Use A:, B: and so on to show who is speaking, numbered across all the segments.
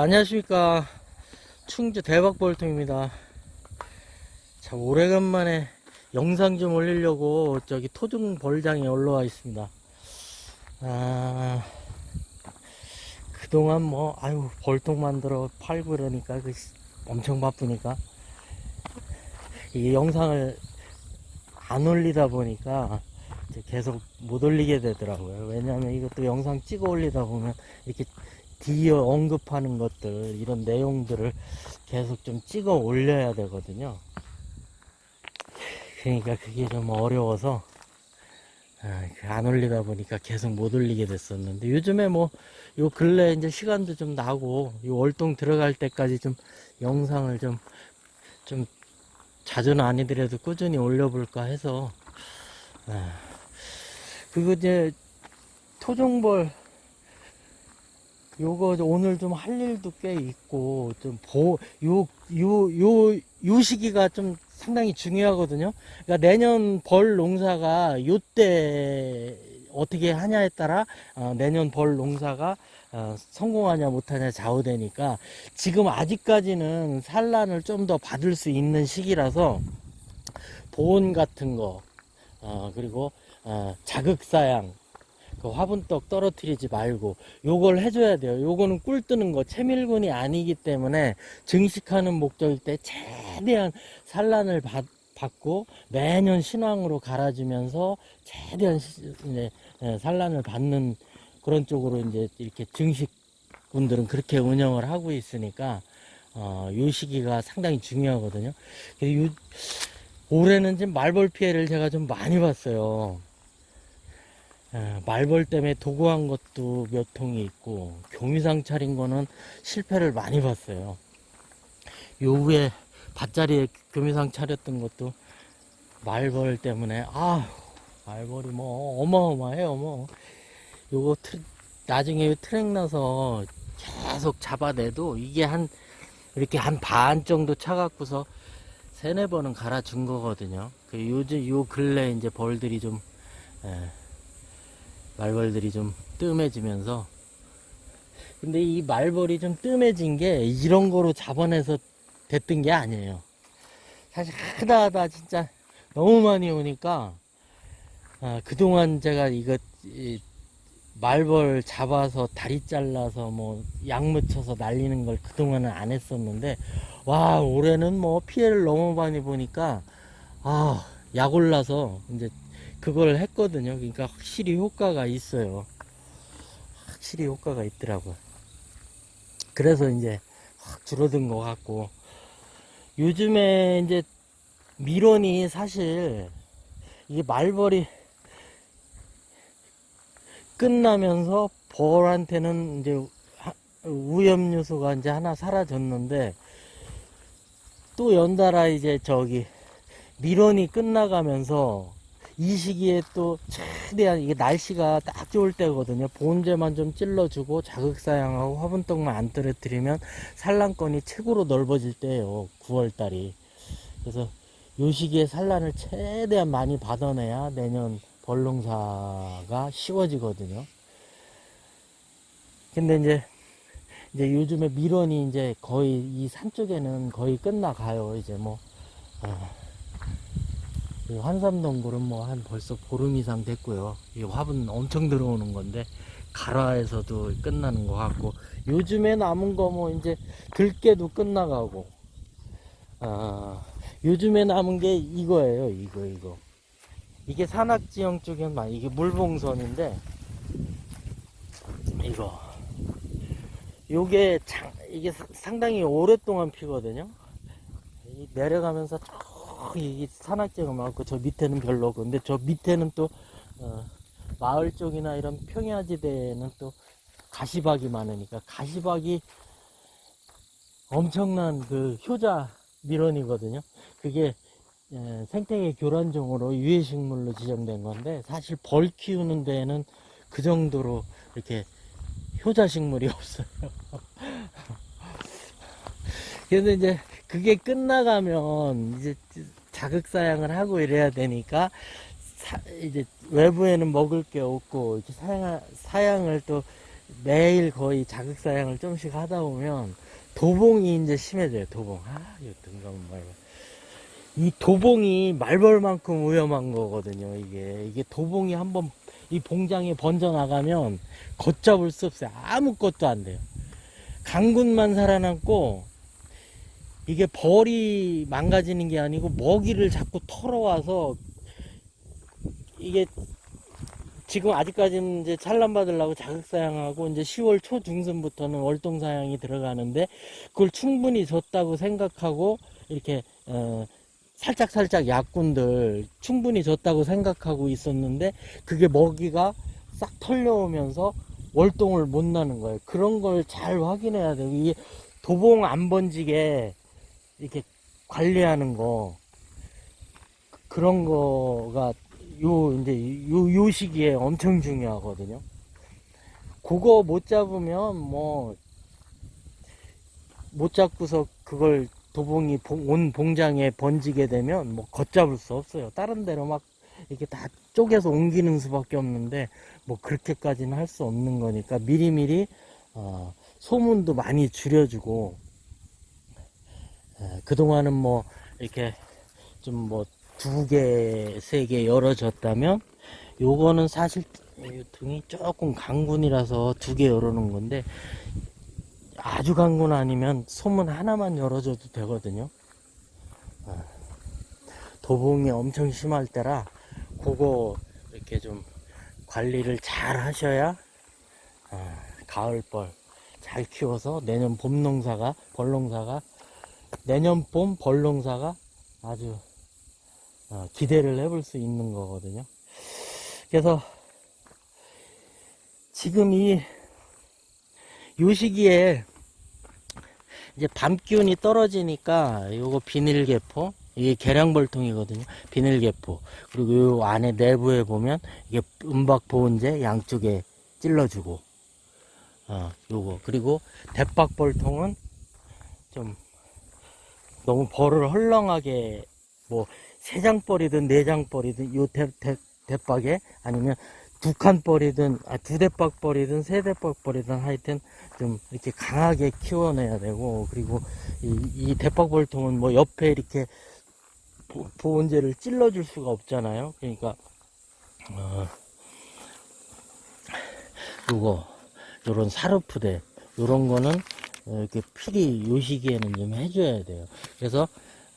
A: 자, 안녕하십니까. 충주 대박볼통입니다. 자, 오래간만에 영상 좀 올리려고 저기 토중 벌장에 올라와 있습니다. 아, 그동안 뭐, 아유, 벌통 만들어 팔고 그러니까 그 씨, 엄청 바쁘니까. 이 영상을 안 올리다 보니까 계속 못 올리게 되더라고요. 왜냐하면 이것도 영상 찍어 올리다 보면 이렇게 뒤에 언급하는 것들, 이런 내용들을 계속 좀 찍어 올려야 되거든요. 그러니까 그게 좀 어려워서, 아, 그안 올리다 보니까 계속 못 올리게 됐었는데, 요즘에 뭐, 요 근래 이제 시간도 좀 나고, 요 월동 들어갈 때까지 좀 영상을 좀, 좀 자주는 아니더라도 꾸준히 올려볼까 해서, 아, 그거 이제, 토종벌, 요거 오늘 좀 할 일도 꽤 있고 좀 보 요 요 요 요 시기가 좀 상당히 중요하거든요. 그러니까 내년 벌 농사가 요때 어떻게 하냐에 따라 어, 내년 벌 농사가 어, 성공하냐 못하냐 좌우되니까 지금 아직까지는 산란을 좀 더 받을 수 있는 시기라서 보온 같은 거 어, 그리고 어, 자극사양 그 화분떡 떨어뜨리지 말고 요걸 해줘야 돼요. 요거는 꿀 뜨는 거 채밀군이 아니기 때문에 증식하는 목적일 때 최대한 산란을 받, 받고 매년 신황으로 갈아주면서 최대한 시- 이제 예, 산란을 받는 그런 쪽으로 이제 이렇게 증식분들은 그렇게 운영을 하고 있으니까 어, 요 시기가 상당히 중요하거든요. 요, 올해는 지금 말벌 피해를 제가 좀 많이 봤어요. 예, 말벌 때문에 도구한 것도 몇 통이 있고 교미상 차린 거는 실패를 많이 봤어요. 요 위에 밭자리에 교미상 차렸던 것도 말벌 때문에 아 말벌이 뭐 어마어마해요 뭐 요거 트, 나중에 트랙 나서 계속 잡아내도 이게 한 이렇게 한 반 정도 차갖고서 세네 번은 갈아준 거거든요. 그 요즘 요 근래 이제 벌들이 좀 예, 말벌들이 좀 뜸해지면서. 근데 이 말벌이 좀 뜸해진 게 이런 거로 잡아내서 됐던 게 아니에요. 사실 하다 하다 진짜 너무 많이 오니까 아, 그동안 제가 이거 이 말벌 잡아서 다리 잘라서 뭐 약 묻혀서 날리는 걸 그동안은 안 했었는데 와 올해는 뭐 피해를 너무 많이 보니까 아약 올라서 이제 그걸 했거든요. 그러니까 확실히 효과가 있어요. 확실히 효과가 있더라고요. 그래서 이제 확 줄어든 것 같고 요즘에 이제 밀원이 사실 이게 말벌이 끝나면서 벌한테는 이제 요소가 이제 하나 사라졌는데 또 연달아 이제 저기 밀원이 끝나가면서 이 시기에 또 최대한 이게 날씨가 딱 좋을 때거든요. 본제만 좀 찔러주고 자극사양하고 화분떡만 안 떨어뜨리면 산란권이 최고로 넓어질 때예요. 9월달이. 그래서 요 시기에 산란을 최대한 많이 받아내야 내년 벌농사가 쉬워지거든요. 근데 이제 이제 요즘에 밀원이 이제 거의 이 산 쪽에는 거의 끝나가요. 이제 뭐 어, 이 환삼동 굴은 뭐 한 벌써 보름 이상 됐고요. 이 화분 엄청 들어오는 건데 가라에서도 끝나는 것 같고 요즘에 남은 거 뭐 이제 들깨도 끝나가고 아 요즘에 남은 게 이거예요. 이거 이거 이게 산악지형 막 이게 물봉선인데 이거 요게 장, 이게 사- 상당히 오랫동안 피거든요. 이 내려가면서 쭉 이게 산악지가 많고 저 밑에는 별로고 근데 저 밑에는 또 어, 마을 쪽이나 이런 평야지대에는 또 가시박이 많으니까 가시박이 엄청난 그 효자 밀원이거든요. 그게 에, 생태계 교란종으로 유해식물로 지정된 건데 사실 벌 키우는 데에는 그 정도로 이렇게 효자식물이 없어요. 그래서 이제 그게 끝나가면 이제 자극 사양을 하고 이래야 되니까 사- 이제 외부에는 먹을 게 없고 이렇게 사양, 사양을 또 매일 거의 자극 사양을 좀씩 하다 보면 도봉이 이제 심해져요. 도봉. 아, 이거 등감 말벌. 이 도봉이 말벌만큼 위험한 거거든요. 이게 이게 도봉이 한번 이 봉장에 번져 나가면 걷잡을 수 없어요. 아무것도 안 돼요. 강군만 살아남고 이게 벌이 망가지는 게 아니고 먹이를 자꾸 털어와서 이게 지금 아직까지는 이제 산란 받으려고 자극 사양하고 이제 10월 초 중순부터는 월동 사양이 들어가는데 그걸 충분히 줬다고 생각하고 이렇게 어 살짝 살짝 약군들 충분히 줬다고 생각하고 있었는데 그게 먹이가 싹 털려오면서 월동을 못 나는 거예요. 그런 걸 잘 확인해야 돼요. 이게 도봉 안 번지게 이렇게 관리하는 거 그런 거가 요 이제 요, 요 시기에 엄청 중요하거든요. 그거 못 잡으면 뭐 못 잡고서 그걸 도봉이 봉- 온 봉장에 번지게 되면 뭐 걷잡을 수 없어요. 다른 데로 막 이렇게 다 쪼개서 옮기는 수밖에 없는데 뭐 그렇게까지는 할 수 없는 거니까 미리미리 어, 소문도 많이 줄여주고 에, 그동안은 뭐 이렇게 좀 뭐 두 개, 세 개 열어졌다면 요거는 사실 이 등이 조금 강군이라서 두 개 열어놓은 건데 아주 강군 아니면 소문 하나만 열어줘도 되거든요. 어, 도봉이 엄청 심할 때라 그거 이렇게 좀 관리를 잘 하셔야 어, 가을벌 잘 키워서 내년 봄 농사가 벌 농사가 내년 봄 벌 농사가 아주 어, 기대를 해볼 수 있는 거거든요. 그래서 지금 이, 요 시기에 이제 밤 기운이 떨어지니까 요거 비닐개포, 이게 계량벌통이거든요. 비닐개포. 그리고 요 안에 내부에 보면 이게 은박 보온제 양쪽에 찔러주고, 어, 요거. 그리고 대박벌통은 좀 너무 벌을 헐렁하게 뭐 세 장벌이든 네 장벌이든 요 대박에 아니면 두 칸벌이든 아, 두 대박벌이든 세 대박벌이든 하여튼 좀 이렇게 강하게 키워내야 되고 그리고 이, 이 대박벌통은 뭐 옆에 이렇게 보, 보온제를 찔러줄 수가 없잖아요. 그러니까 어, 요거 요런 사르프대 요런 거는 어, 이렇게 필히 요 시기에는 좀 해줘야 돼요. 그래서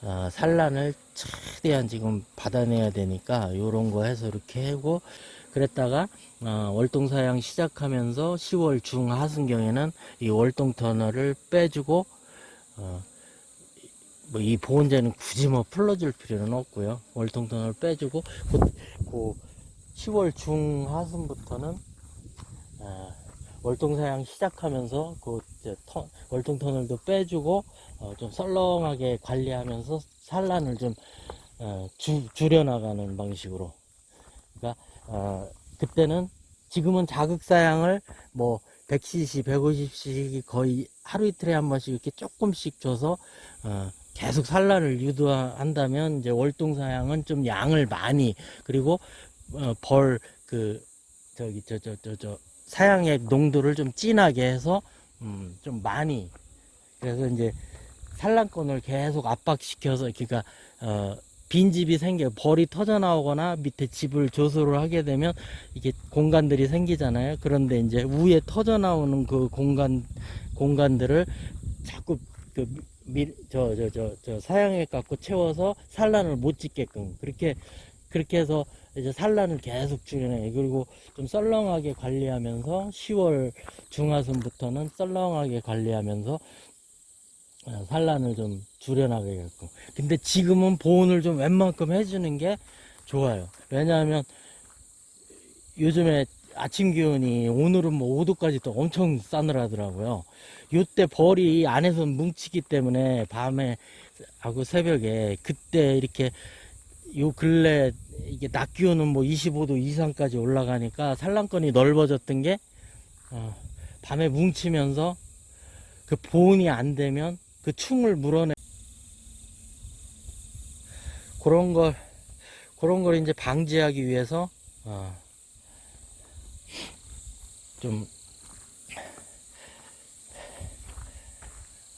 A: 어, 산란을 최대한 지금 받아내야 되니까 요런 거 해서 이렇게 하고 그랬다가 어, 월동 사양 시작하면서 10월 중하순경에는 이 월동 터널을 빼주고 어, 뭐 이 보온제는 굳이 뭐 풀러줄 필요는 없고요. 월동 터널 빼주고 그, 그 10월 중하순부터는 어, 월동 사양 시작하면서 그 터, 월동 터널도 빼주고 어, 좀 썰렁하게 관리하면서 산란을 좀 어, 주, 줄여나가는 방식으로. 그러니까 어, 그때는 지금은 자극 사양을 뭐 100cc, 150cc 거의 하루 이틀에 한 번씩 이렇게 조금씩 줘서 어, 계속 산란을 유도한다면 이제 월동 사양은 좀 양을 많이 그리고 어, 벌그 저기 저 저 저저 사양의 농도를 좀 진하게 해서 음, 좀 많이 그래서 이제 산란권을 계속 압박시켜서 그러니까 어, 빈집이 생겨 벌이 터져 나오거나 밑에 집을 조소를 하게 되면 이게 공간들이 생기잖아요. 그런데 이제 위에 터져 나오는 그 공간 공간들을 자꾸 그저저 저 저 저 사양에 갖고 채워서 산란을 못 짓게끔 그렇게 그렇게 해서 이제 산란을 계속 줄여내 그리고 좀 썰렁하게 관리하면서 10월 중하순부터는 썰렁하게 관리하면서 어, 산란을 좀 줄여나가게끔. 근데 지금은 보온을 좀 웬만큼 해주는 게 좋아요. 왜냐하면 요즘에 아침 기온이 오늘은 뭐 5도까지 또 엄청 싸늘하더라고요. 요때 벌이 안에서 뭉치기 때문에 밤에 하고 새벽에 그때 이렇게 요 근래 이게 낮 기온은 뭐 25도 이상까지 올라가니까 산란권이 넓어졌던 게 어, 밤에 뭉치면서 그 보온이 안 되면 그 충을 물어내. 그런 걸 그런 걸 이제 방지하기 위해서 어, 좀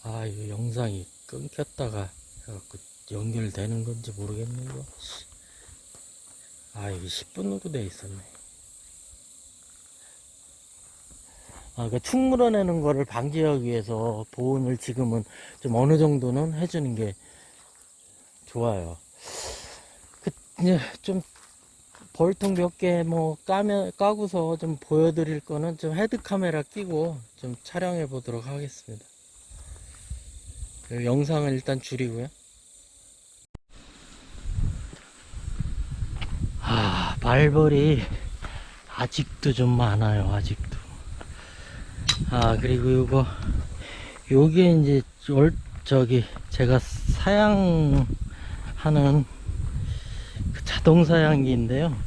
A: 아, 이 영상이 끊겼다가 해갖고 연결되는 건지 모르겠네, 이거. 씨. 아, 이게 10분으로 돼 있었네. 아, 그러니까 충 물어내는 거를 방지하기 위해서 보온을 지금은 좀 어느 정도는 해주는 게 좋아요. 그, 좀 벌통 몇 개 뭐 까면, 까고서 좀 보여드릴 거는 좀 헤드 카메라 끼고 좀 촬영해 보도록 하겠습니다. 그 영상을 일단 줄이고요. 아, 말벌이 아직도 좀 많아요, 아직도. 아, 그리고 요거, 요게 이제, 월, 저기, 제가 사양하는 그 자동 사양기인데요.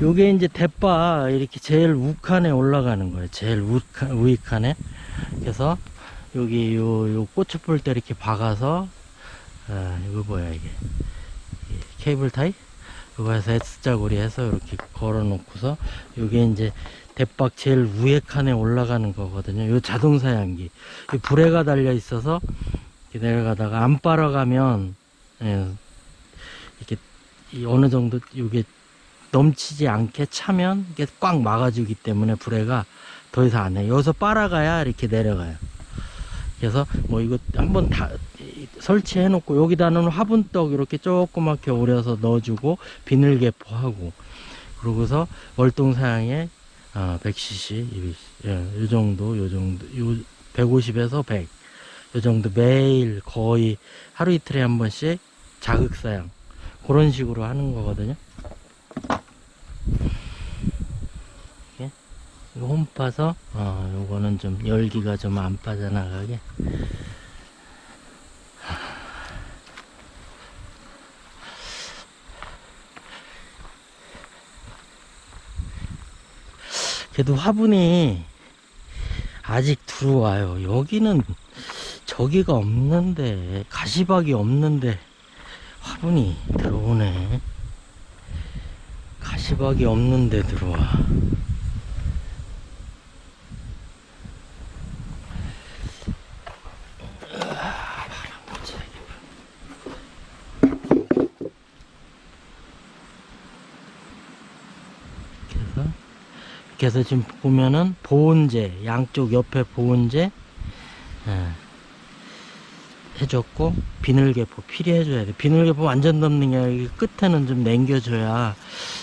A: 요게 이제 대바 이렇게 제일 우칸에 올라가는 거예요. 제일 우칸, 우익칸에. 그래서 여기 요, 요 고추볼 때 이렇게 박아서, 아, 이거 뭐야, 이게. 이 케이블 타이? 그거 해서 S자고리 해서 이렇게 걸어 놓고서 요게 이제 대박 제일 위에 칸에 올라가는 거거든요. 요 자동 사 양기. 이 불에가 달려 있어서 이렇게 내려가다가 안 빨아가면 예, 이렇게 이 어느 정도 요게 넘치지 않게 차면 이게 꽉 막아주기 때문에 불에가 더 이상 안 해. 여기서 빨아가야 이렇게 내려가요. 그래서 뭐 이거 한번 다 설치해 놓고 여기다는 화분떡 이렇게 조그맣게 오려서 넣어주고 비늘 개포하고 그러고서 월동 사양에 아, 100cc 이, 예, 요 정도 요 정도 요 150에서 100요 정도 매일 거의 하루 이틀에 한 번씩 자극 사양. 그런 식으로 하는 거거든요. 이렇게 이거 홈 파서 어, 요거는 좀 열기가 좀 안 빠져나가게 그래도 화분이 아직 들어와요. 여기는 저기가 없는데 가시박이 없는데 화분이 들어오네. 가시박이 없는데 들어와. 아, 바람 보자, 그래서 이렇게 해서 지금 보면은 보온재 양쪽 옆에 보온재 예, 해줬고 비늘개포 필요해줘야 돼. 비늘개포 완전 덮는 게 아니라 이 끝에는 좀 남겨줘야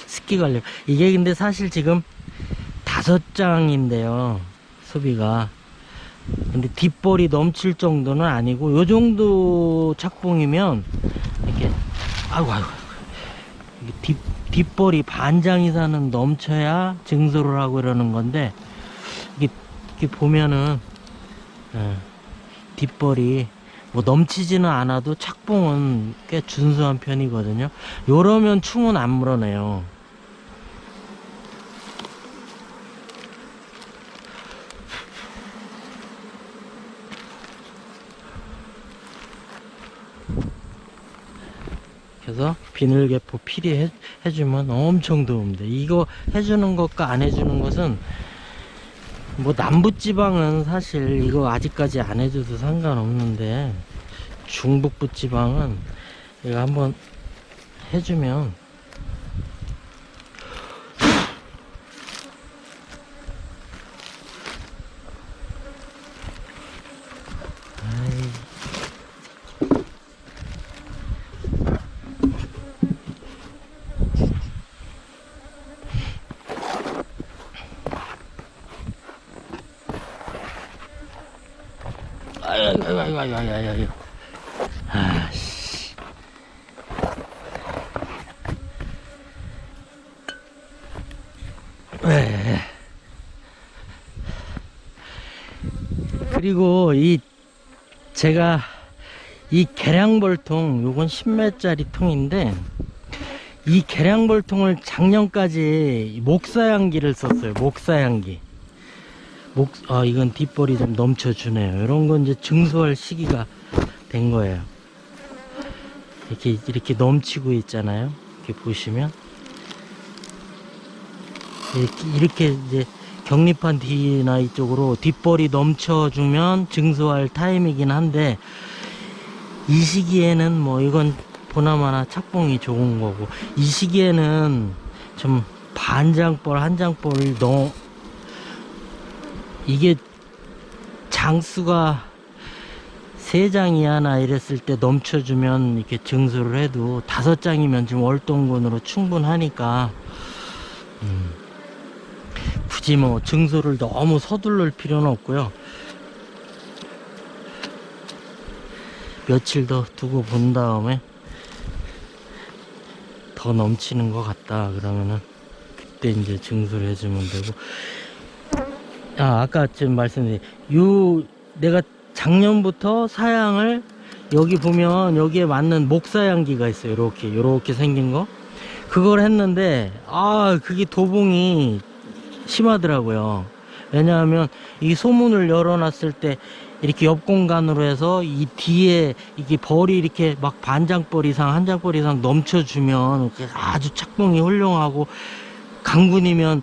A: 습기 관리. 이게 근데 사실 지금 다섯 장인데요 소비가. 근데 뒷벌이 넘칠 정도는 아니고 요 정도 착봉이면 이렇게 아이고 아이고 뒷, 뒷벌이 반장 이상은 넘쳐야 증소를 하고 이러는 건데 이게, 이렇게 보면은 예, 뒷벌이 뭐 넘치지는 않아도 착봉은 꽤 준수한 편이거든요. 요러면 충은 안 물어내요 그래서 비늘개포 필히 해, 해주면 엄청 도움돼. 이거 해주는 것과 안 해주는 것은 뭐 남부지방은 사실 이거 아직까지 안 해줘도 상관없는데 중북부지방은 이거 한번 해주면 아이 아유, 아유, 아유, 아유, 아유, 아유, 아유. 아씨. 네. 그리고 이 제가 이 계량벌통 요건 10매짜리 통인데 이 계량벌통을 작년까지 목사양기를 썼어요 목사양기 목, 아, 이건 뒷벌이 좀 넘쳐주네요. 이런 건 이제 증소할 시기가 된 거예요. 이렇게, 이렇게 넘치고 있잖아요. 이렇게 보시면. 이렇게, 이렇게 이제 격립한 뒤나 이쪽으로 뒷벌이 넘쳐주면 증소할 타임이긴 한데 이 시기에는 뭐 이건 보나마나 착봉이 좋은 거고 이 시기에는 좀 반장벌 한장벌 너 이게 장수가 세 장이야나 이랬을 때 넘쳐주면 이렇게 증수를 해도 다섯 장이면 지금 월동근으로 충분하니까. 음, 굳이 뭐 증수를 너무 서두를 필요는 없고요. 며칠 더 두고 본 다음에 더 넘치는 것 같다. 그러면은 그때 이제 증수를 해주면 되고. 아 아까 지금 말씀드린 요 내가 작년부터 사양을 여기 보면 여기에 맞는 목사양기가 있어요. 이렇게 요렇게 생긴 거. 그걸 했는데 아 그게 도봉이 심하더라고요. 왜냐하면 이 소문을 열어놨을 때 이렇게 옆 공간으로 해서 이 뒤에 이게 벌이 이렇게 막 반장벌 이상 한 장벌 이상 넘쳐주면 아주 착봉이 훌륭하고 강군이면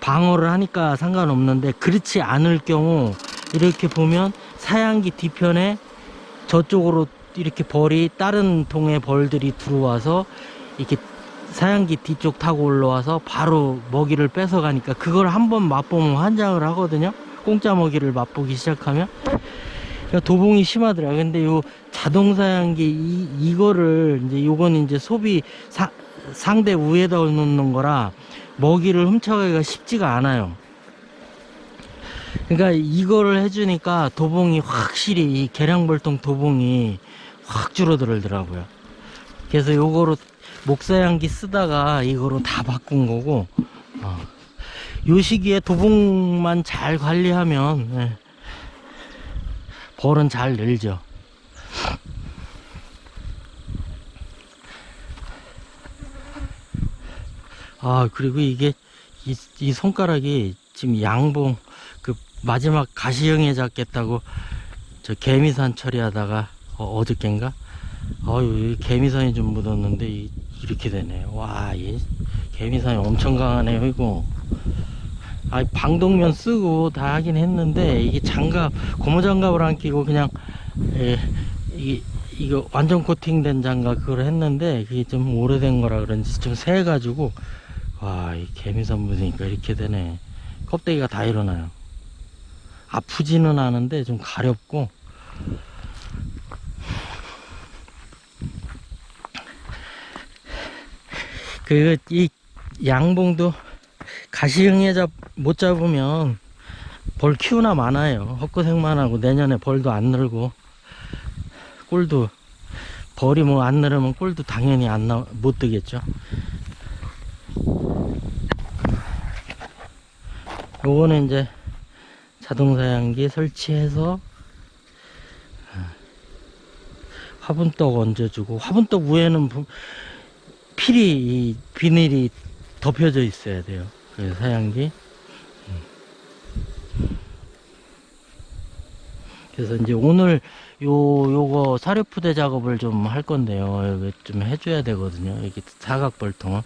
A: 방어를 하니까 상관없는데 그렇지 않을 경우 이렇게 보면 사양기 뒤편에 저쪽으로 이렇게 벌이 다른 동의 벌들이 들어와서 이렇게 사양기 뒤쪽 타고 올라와서 바로 먹이를 뺏어가니까 그걸 한번 맛보면 환장을 하거든요. 공짜 먹이를 맛보기 시작하면 그러니까 도봉이 심하더라고요. 근데 요 자동 사양기 이, 이거를 이제 요거는 이제 소비 사, 상대 우에다 놓는 거라 먹이를 훔쳐가기가 쉽지가 않아요. 그러니까 이거를 해주니까 도봉이 확실히 이 계량벌통 도봉이 확 줄어들더라고요. 그래서 요거로 목사양기 쓰다가 이거로 다 바꾼 거고 어. 요 시기에 도봉만 잘 관리하면 예, 벌은 잘 늘죠. 아 그리고 이게 이, 이 손가락이 지금 양봉 그 마지막 가시형에 잡겠다고 저 개미산 처리하다가 어, 어저께인가 어유 개미산이 좀 묻었는데 이, 이렇게 되네. 와이 개미산이 엄청 강하네요 이거 아 방독면 쓰고 다 하긴 했는데 이게 장갑 고무 장갑을 안 끼고 그냥 예, 이게 이거 완전 코팅된 장갑 그걸 했는데 그게 좀 오래된 거라 그런지 좀 새 가지고. 와 이 개미산 묻으니까 이렇게 되네. 껍데기가 다 일어나요. 아프지는 않은데 좀 가렵고 그 이 양봉도 가시형에 잡, 못 잡으면 벌 키우나 많아요. 헛고생만 하고 내년에 벌도 안 늘고 꿀도 벌이 뭐 안 늘으면 꿀도 당연히 안 나, 못 뜨겠죠. 요거는 이제 자동사양기 설치해서 어, 화분떡 얹어주고 화분떡 위에는 부- 필이 이 비닐이 덮여져 있어야 돼요. 그 사양기. 음. 그래서 이제 오늘 요 요거 사료푸대 작업을 좀 할 건데요. 이거 좀 해줘야 되거든요. 여기 사각벌통은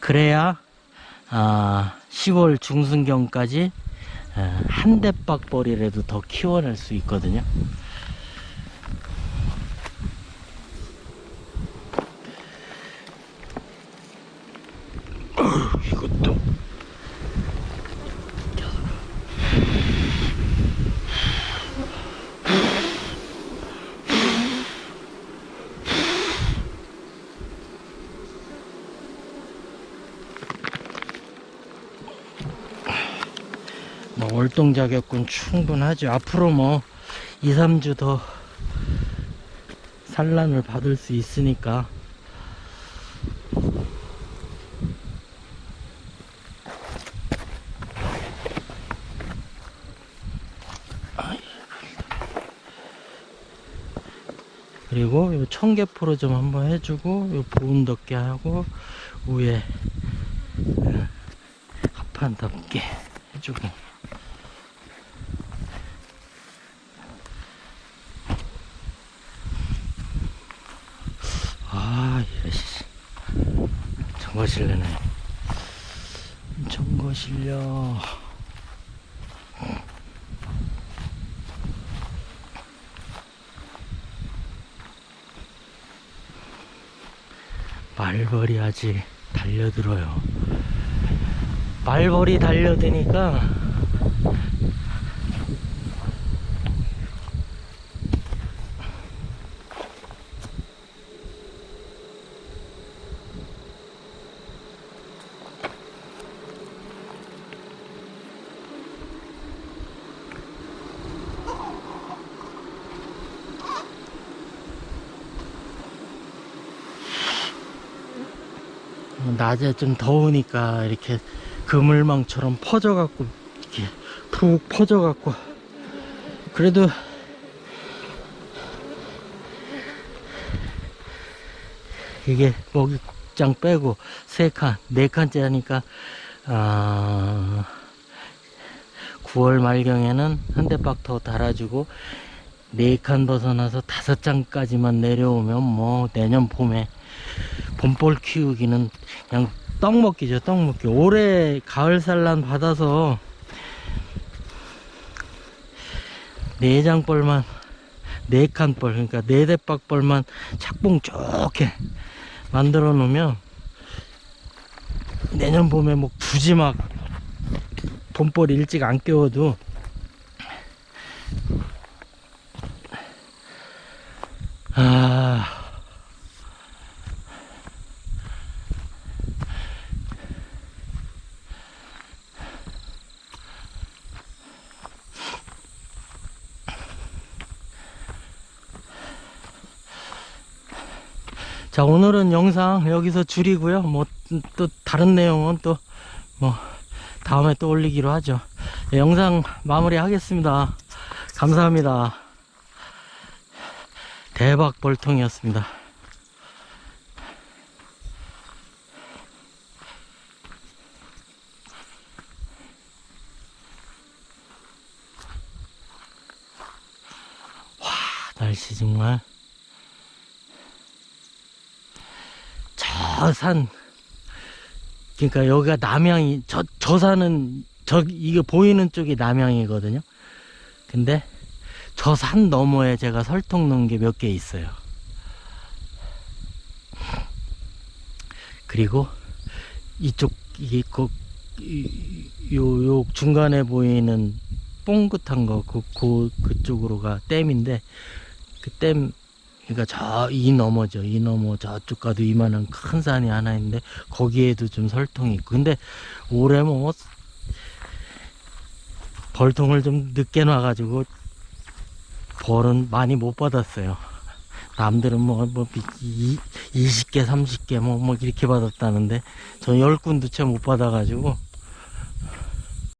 A: 그래야 아 10월 중순경까지 아, 한 대박 벌이라도 더 키워낼 수 있거든요. 이것도 뭐 월동 자격군 충분하죠. 앞으로 뭐 2, 3주 더 산란을 받을 수 있으니까 그리고 요 청개포로 좀 한번 해주고 요 보온 덮개 하고 위에 어, 합판 덮개 해주고 정거 실려네. 정거 실려 말벌이 아직 달려들어요. 말벌이 달려드니까 낮에 좀 더우니까 이렇게 그물망처럼 퍼져갖고 이렇게 푹 퍼져갖고. 그래도 이게 먹이장 빼고 세 칸, 네 칸째 하니까 아 9월 말경에는 한 대박 더 달아주고 네칸 벗어나서 다섯 장까지만 내려오면 뭐 내년 봄에 봄볼 키우기는 그냥 떡 먹기죠, 떡 먹기. 올해 가을 산란 받아서 내장벌만 네 칸벌, 그러니까 네 대박벌만 착봉 좋게 만들어 놓으면 내년 봄에 뭐 굳이 막 봄벌 일찍 안 깨워도 아. 자 오늘은 영상 여기서 줄이고요. 뭐 또 다른 내용은 또 뭐 다음에 또 올리기로 하죠. 네, 영상 마무리 하겠습니다. 감사합니다. 대박 벌통이었습니다 와 날씨 정말 저 산, 그러니까 여기가 남양이, 저, 저 산은, 저, 이게 보이는 쪽이 남양이거든요. 근데 저 산 너머에 제가 설통 놓은 게 몇 개 있어요. 그리고 이쪽, 이게 그, 이- 요, 요 중간에 보이는 뽕긋한 거, 그, 그, 그쪽으로가 댐인데, 그 댐, 그러니까 저 이 너머죠. 이 너머 저쪽 가도 이만한 큰 산이 하나 있는데 거기에도 좀 설통이 있고. 근데 올해 뭐 벌통을 좀 늦게 놔가지고 벌은 많이 못 받았어요. 남들은 뭐, 뭐, 이- 20개, 30개, 뭐, 뭐, 이렇게 받았다는데, 전 10군도 채 못 받아가지고,